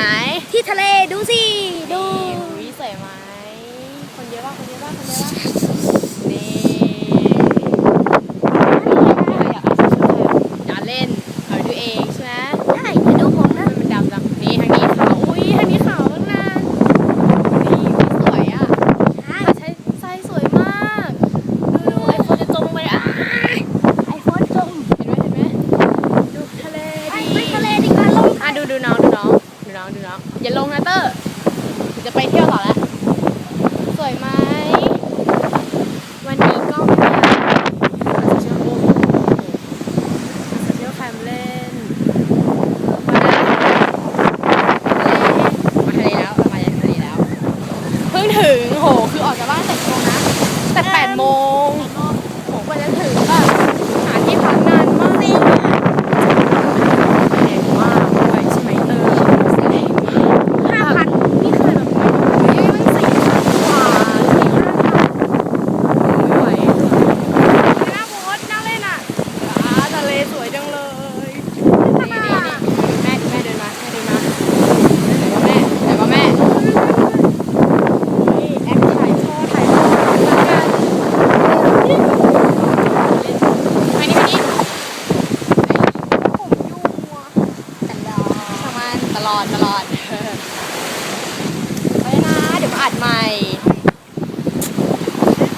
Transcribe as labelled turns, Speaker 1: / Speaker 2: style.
Speaker 1: ไหน
Speaker 2: ที่ทะเลดูสิดู
Speaker 1: วิสวยไหมคนเยอะป่ะคนเยอะป่ะคนเยอะป่ะนี่อยากอยากเล่นเอาดูเองใช่ไหม
Speaker 2: ได้เดี๋ยวดูผมนะ
Speaker 1: มันดำดำนี่ทางนี้ขาวอุ้ยทางนี้ขาวตั้งนานนี่สวยอะ
Speaker 2: ใช่
Speaker 1: ใช้ไซสวยมากดูไอโฟนจะจมลงไปอะ
Speaker 2: ไอโฟนจม
Speaker 1: เห็นไหมเห็นไหม
Speaker 2: ดูทะเล
Speaker 1: ไป
Speaker 2: ไปทะเลดีกว่าลง
Speaker 1: อะดูดูน้อง น้องดูน้องอย่าลงนะเตอร์จะไปเที่ยวต่อแล้วสวยไหมวันนี้ก็ไม่มีอะไรมาเที่ยวโอ้โหมาเที่ยวแคมเล่นมาได้มาทะเลแล้วเรามาจากทะเลแล้ว เพิ่งถึงโหคือออกจากบ้านเจ็ดโมงนะ แต่แปดโมงโหกว่าจะถึงแบบหาที่พักนานมากเลยแรงมากไปใช่ไหมเตอร์แรงมาก
Speaker 2: ห้าพัน
Speaker 1: นี่เคยแบบไปเฮ้ยมันสี่พันกว่าสี่ห้าพันไม่ไหวหน้าโพสนั่งเล่นอะอ่าทะเลสวยจังเลยนี่นี่นี่แม่แม่เดินมาแม่เดินมาไหนว่าแม่ไหนว่าแม่นี่แอคถ่ายช่อถ่ายรูปแล้วกันนี่มานี่มานี่ผมยุ่งว่ะ
Speaker 2: ตลอด
Speaker 1: ช่างมันต ลอดตลอดไปนะ เดี๋ยวมาอัดใหม่